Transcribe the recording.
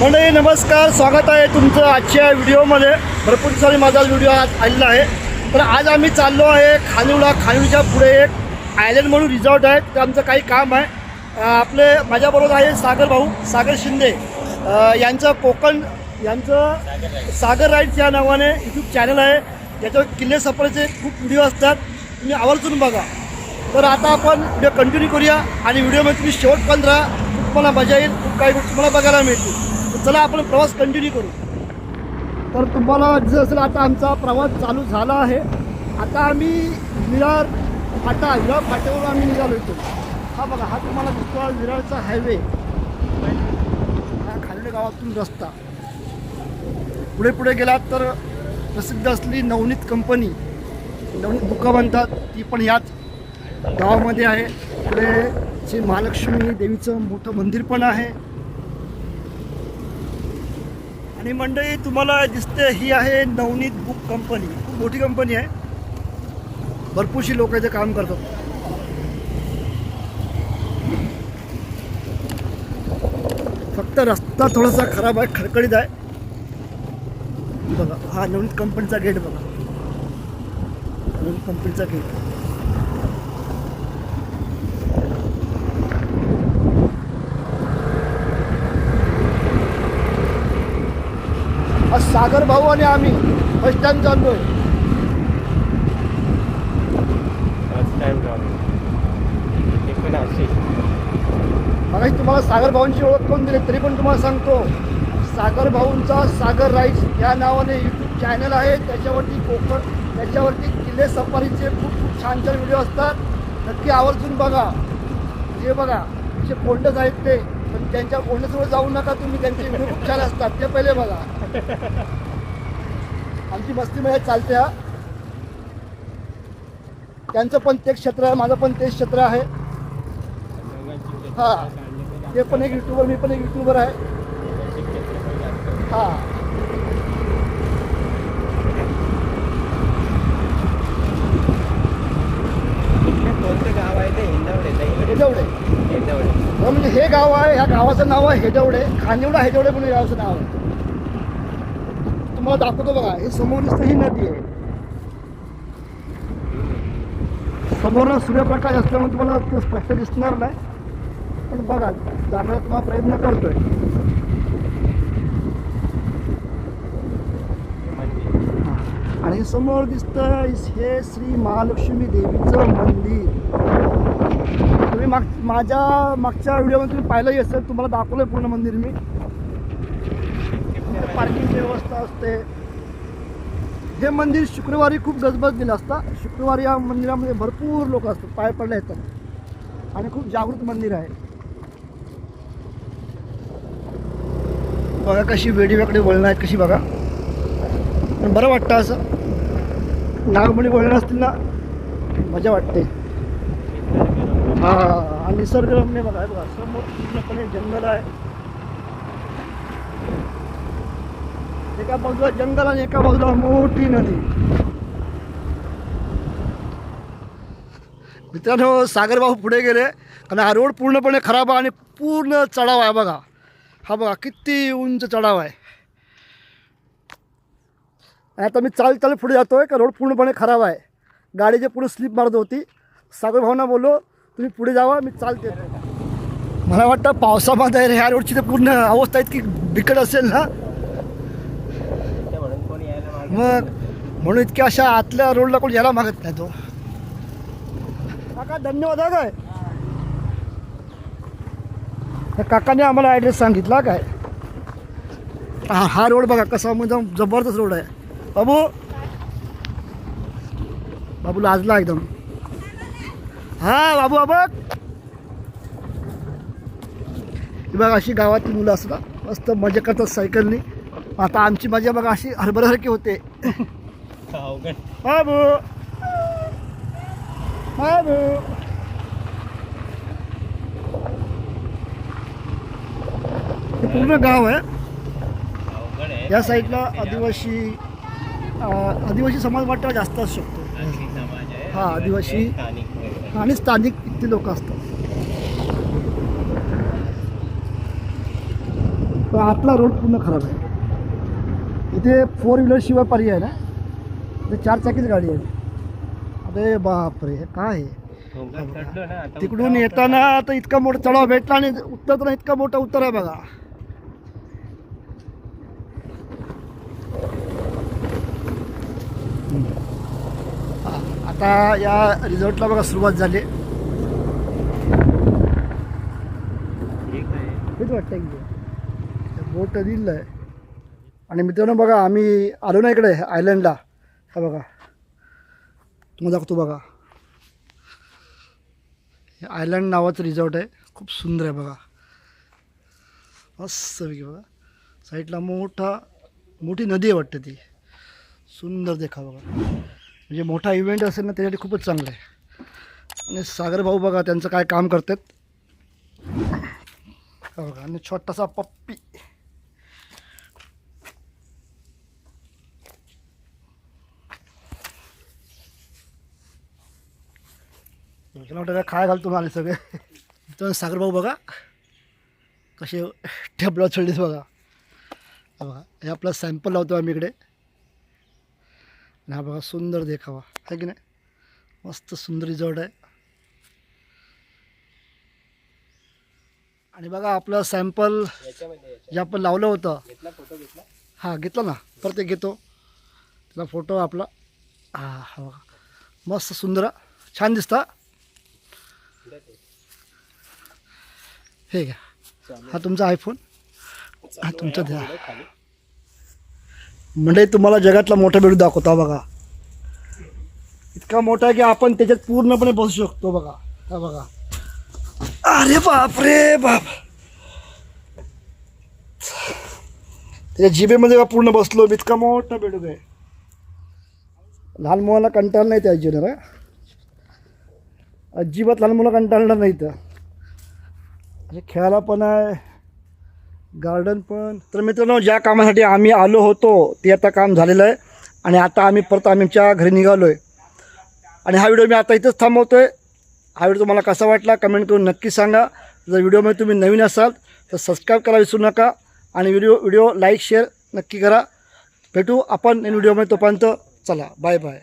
मंडळी नमस्कार. स्वागत आहे तुमचं आजच्या व्हिडिओमध्ये. भरपूर सारी माझा व्हिडिओ आज आलेला आहे. तर आज आम्ही चाललो आहे खानिवला खानिवच्या पुढे एक आयलंड म्हणून रिझॉर्ट आहे. तर आमचं काही काम आहे. आपले माझ्याबरोबर आहे सागर भाऊ सागर शिंदे. यांचं कोकण यांचं सागर राईड्स या नावाने यूट्यूब चॅनल आहे. ज्याच्यावर किल्ले सफरचे खूप व्हिडिओ असतात. तुम्ही आवर्जून बघा. तर आता आपण व्हिडिओ कंटिन्यू करूया. आणि व्हिडिओमध्ये तुम्ही शेवटपर्यंत राहा. खूप तुम्हाला मजा येईल. खूप काही गोष्टी तुम्हाला बघायला मिळतील. चला आपण प्रवास कंटिन्यू करू. तर तुम्हाला दिसत असेल आता आमचा प्रवास चालू झाला आहे आता आम्ही विरार फाटा विरार फाट्यावर आम्ही निघालो इथून. हा बघा हा तुम्हाला दिसतो विरारचा हायवे हा खाल्ले गावातून रस्ता. पुढे पुढे गेलात तर प्रसिद्ध असली नवनीत कंपनी नवनीत बुका म्हणतात ती पण याच गावामध्ये आहे. पुढे श्री महालक्ष्मी देवीचं मोठं मंदिर पण आहे. आणि मंडळी तुम्हाला दिसते ही आहे नवनीत बुक कंपनी. खूप मोठी कंपनी आहे. भरपूरशी लोक इथे काम करतात. फक्त रस्ता थोडासा खराब आहे खडखडीत आहे. बघा हा नवनीत कंपनीचा गेट बघा. नवनीत कंपनीचा गेट आज सागर भाऊ आणि आम्ही फर्स्ट टाइम चाललोय. मगाशी तुम्हाला सागर भाऊंची ओळख करून दिली तरी पण तुम्हाला सांगतो. सागर भाऊंचा सागर राईड्स या नावाने यूट्यूब चॅनल आहे. त्याच्यावरती कोकण त्याच्यावरती किल्ले सफारीचे खूप खूप छान छान व्हिडिओ असतात. नक्की आवर्जून बघा. हे बघा. असे कोंडच आहेत ते. पण त्यांच्या कोंडजवळ जाऊ नका तुम्ही. त्यांचे व्हिडिओ खूप छान असतात. ते पहिले बघा. आमची मस्ती मध्ये चालते हा. त्यांचं पण तेच क्षेत्र आहे माझं पण तेच क्षेत्र आहे. हा. ते पण एक युट्यूबर मी पण एक युट्यूबर आहे. हा. कोणतं गाव आहे ते हिंदवडे हेजवडे. हिंदवडे म्हणजे हे गाव आहे ह्या गावाचं नाव आहे हेजवडे. खानिवडा हेजवडे म्हणून गावाचं नाव आहे. तुम्हाला दाखवतो बघा हे समोर दिसतं ही नदी आहे. समोर सूर्यप्रकाश असल्यामुळे तुम्हाला ते स्पष्ट दिसणार नाही. पण बघा जाण्याचा तुम्हाला प्रयत्न करतोय. आणि समोर दिसतं हे श्री महालक्ष्मी देवीचं मंदिर. तुम्ही माग माझ्या मागच्या व्हिडिओमध्ये तुम्ही पाहिलंही असेल तुम्हाला दाखवलंय पूर्ण मंदिर मी. पार्किंग व्यवस्था असते. हे मंदिर शुक्रवारी खूप गजबजलेलं असतं. शुक्रवारी या मंदिरामध्ये भरपूर लोक असतात पाय पडले येतात आणि खूप जागृत मंदिर आहे. बघा कशी वेडीवेकडे वळणं आहेत कशी बघा. पण बरं वाटतं असं. नागमणी वळणं असतील ना मजा वाटते. हा आणि निसर्गरम्य बघा बघा. समोर पूर्णपणे जंगल आहे. एका बाजूला जंगल आणि एका बाजूला मोठी नदी. मित्रांनो सागरभाऊ पुढे गेले. कारण हा रोड पूर्णपणे खराब आहे आणि पूर्ण चढाव आहे बघा. हा बघा किती उंच चढाव आहे. आता मी चाल चाल पुढे जातो आहे का रोड पूर्णपणे खराब आहे. गाडीचे पुढे स्लिप मारत होती सागर भावना बोललो तुम्ही पुढे जावा मी चालते. मला वाटतं पावसामध्ये ह्या रोडची तर पूर्ण अवस्था इतकी बिकट असेल ना मागे म्हणून इतक्या अशा आतल्या रोडला कोण यायला मागत नाही तो. काका धन्यवाद काय? काकाने आम्हाला ॲड्रेस सांगितला काय? हा हा रोड बघा कसा म्हणजे जबरदस्त रोड आहे. बाबू. बाबू लाजला एकदम. हा बाबू बाबा बघा. अशी गावातली मुलं असतात मस्त मजा करतात सायकलनी आता आमची मजा बघा अशी हरभऱ्यासारखी होते. बाबू. बाबू. हे पूर्ण गाव आहे. या साईडला आदिवासी आदिवासी समाज वाटतं जास्त असू शकतो. हा, आदिवासी. आणि स्थानिक इथले लोक असतात. आतला रोड पूर्ण खराब आहे. इथे फोर व्हीलर शिवाय पर्याय ना इथे चार चाकीच गाडी आहे. अरे बापरे हे काय आहे? आता तिकडून येताना तर इतका मोठा चढाव भेटला आणि उतरताना इतका मोठा उत्तर आहे बघा. आता या रिसॉर्टला बघा सुरुवात झाली. हेच वाटतं की. बोट दिलं आहे. आणि मित्रांनो बघा आम्ही आलो ना इकडे आयलंडला हा बघा. तुम्हाला दाखवतो बघा. हे आयलंड नावाचं रिझॉर्ट आहे. खूप सुंदर आहे बघा. मस्त पैकी बघा. साईडला मोठा मोठी नदी आहे वाटतं ती. सुंदर देखा बघा. म्हणजे मोठा इव्हेंट असेल ना त्यासाठी खूपच चांगलं आहे. आणि सागर भाऊ बघा त्यांचं काय काम करतात. बघा आणि छोटासा पप्पी. मला वाटतं काय घालतो आले सगळे. तर सागरभाऊ बघा कसे ठेपला चढलीस बघा. हा बघा हे आपला सॅम्पल लावतो आम्ही इकडे. आणि हा बघा सुंदर देखावा. आहे की नाही? मस्त सुंदर रिझॉर्ट आहे. आणि बघा आपलं सॅम्पल जे आपण लावलं होतं. घेतला हां घेतला ना? परत एक घेतो. त्याचा फोटो आपला. हा हा बघा. मस्त सुंदर. छान दिसता हे घ्या. हा तुमचा आयफोन हा तुमचा द्या. म्हणजे तुम्हाला जगातला मोठा बेडू दाखवता बघा. इतका मोठा आहे की आपण त्याच्यात पूर्णपणे बसू शकतो बघा. हा बघा. अरे बाप रे बाप. त्याच्या जिबेमध्ये का पूर्ण बसलो. इतका मोठा बेडूक आहे. लहान मुलांना कंटाळ नाही त्या जिबेला हा? अजिबात लहान मुलं कंटाळणार नाही तर म्हणजे खेळायला पण आहे गार्डन पण. तर मित्रांनो ज्या कामासाठी आम्ही आलो होतो ते आता काम झालेलं आहे. आणि आता आम्ही परत आमच्या घरी निघालो आहे आणि हा व्हिडिओ मी आता इथंच थांबवतो आहे हा व्हिडिओ तुम्हाला कसा वाटला कमेंट करून नक्की सांगा. जर व्हिडिओमध्ये तुम्ही नवीन असाल तर सबस्क्राईब करायला विसरू नका. आणि व्हिडिओ व्हिडिओ लाईक शेअर नक्की करा. भेटू आपण व्हिडिओमध्ये तोपर्यंत. चला बाय बाय